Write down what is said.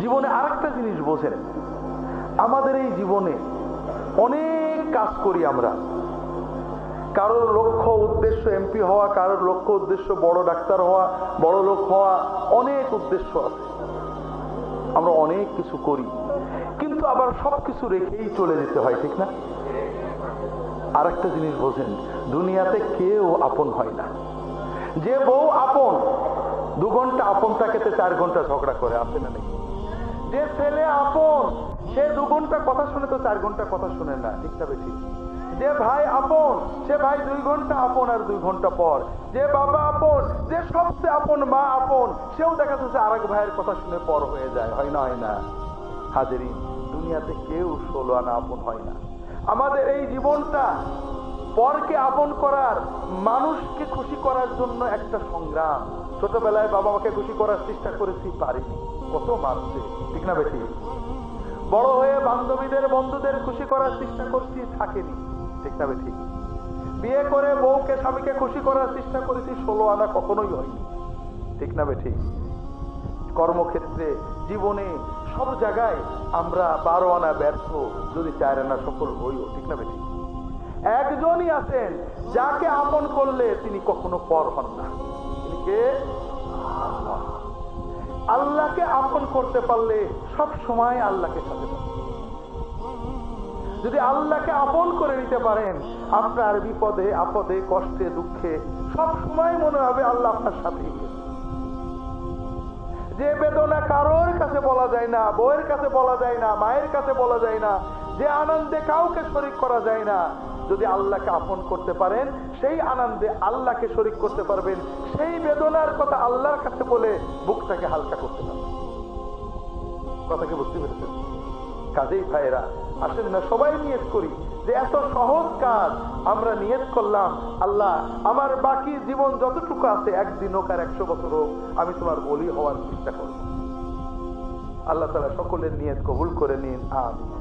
জীবনে আরেকটা জিনিস বোঝেন। আমাদের এই জীবনে অনেক কাজ করি আমরা। কারোর লক্ষ্য, উদ্দেশ্য এমপি হওয়া, কারোর লক্ষ্য, উদ্দেশ্য বড় ডাক্তার হওয়া, বড় লোক হওয়া, অনেক উদ্দেশ্য আছে। আমরা অনেক কিছু করি। কিন্তু আবার সব কিছু রেখেই চলে যেতে হয়, ঠিক না? আর একটা জিনিস বোঝেন, দুনিয়াতে কেউ আপন হয় না। যে বউ আপন, দু ঘণ্টা আপন থাকেতে চার ঘণ্টা ঝগড়া করে, আছে না নাকি যে ছেলে আপন, সে দু ঘণ্টা কথা শুনে তো চার ঘণ্টা কথা শুনে না, ঠিক না বেশি যে ভাই আপন, সে ভাই দুই ঘণ্টা আপন আর দুই ঘণ্টা পর। যে বাবা আপন, যে সবচেয়ে আপন মা আপন, সেও দেখা যাচ্ছে আরেক ভাইয়ের কথা শুনে পর হয়ে যায়, হয় না হয় না? হাজারি দুনিয়াতে কেউ ষোলো আনা আপন হয় না। আমাদের এই জীবনটা আপন করার, মানুষকে খুশি করার জন্য একটা সংগ্রাম। ছোটবেলায় বাবা মাকে খুশি করার চেষ্টা করেছি, পারিনি। কত মারছে, ঠিক না বেশি বড় হয়ে বান্ধবীদের, বন্ধুদের খুশি করার চেষ্টা করছি, থাকেনি, ঠিক না বেশি বিয়ে করে বউকে, স্বামীকে খুশি করার চেষ্টা করেছি, ষোলো আনা কখনোই হয়নি, ঠিক না বেঠি কর্মক্ষেত্রে, জীবনে, সব জায়গায় আমরা বারো আনা ব্যর্থ, যদি চার আনা সফল হইও, ঠিক না বেঠি একজনই আছেন, যাকে আপন করলে তিনি কখনো পর হন না। আল্লাহকে আপন করতে পারলে সব সময় আল্লাহকে সাথে যদি আল্লাহকে আপন করে নিতে পারেন, আপনার বিপদে, আপদে, কষ্টে, দুঃখে সব সময় মনে হবে আল্লাহ আপনার সাথেই যে বেদনা কারোর কাছে বলা যায় না, বউয়ের কাছে বলা যায় না, মায়ের কাছে বলা যায় না, যে আনন্দে কাউকে শরিক করা যায় না যদি আল্লাহকে আপন করতে পারেন, সেই আনন্দে আল্লাহকে শরিক করতে পারবেন। সেই বেদনার কথা আল্লাহর কাছে বলে বুকটাকে হালকা করতে পারবেন। কথাকে বুঝতে পেরেছেন? কাজেই ভাইয়েরা, আসেন না, সবাই নিয়ত করি যে এত সহজ কাজ আমরা নিয়ত করলাম। আল্লাহ, আমার বাকি জীবন যতটুকু আছে, একদিন হোক আর একশো বছর হোক, আমি তোমার বলি হওয়ার চেষ্টা করব। আল্লাহ তালা সকলের নিয়ত কবুল করে নিন। আমি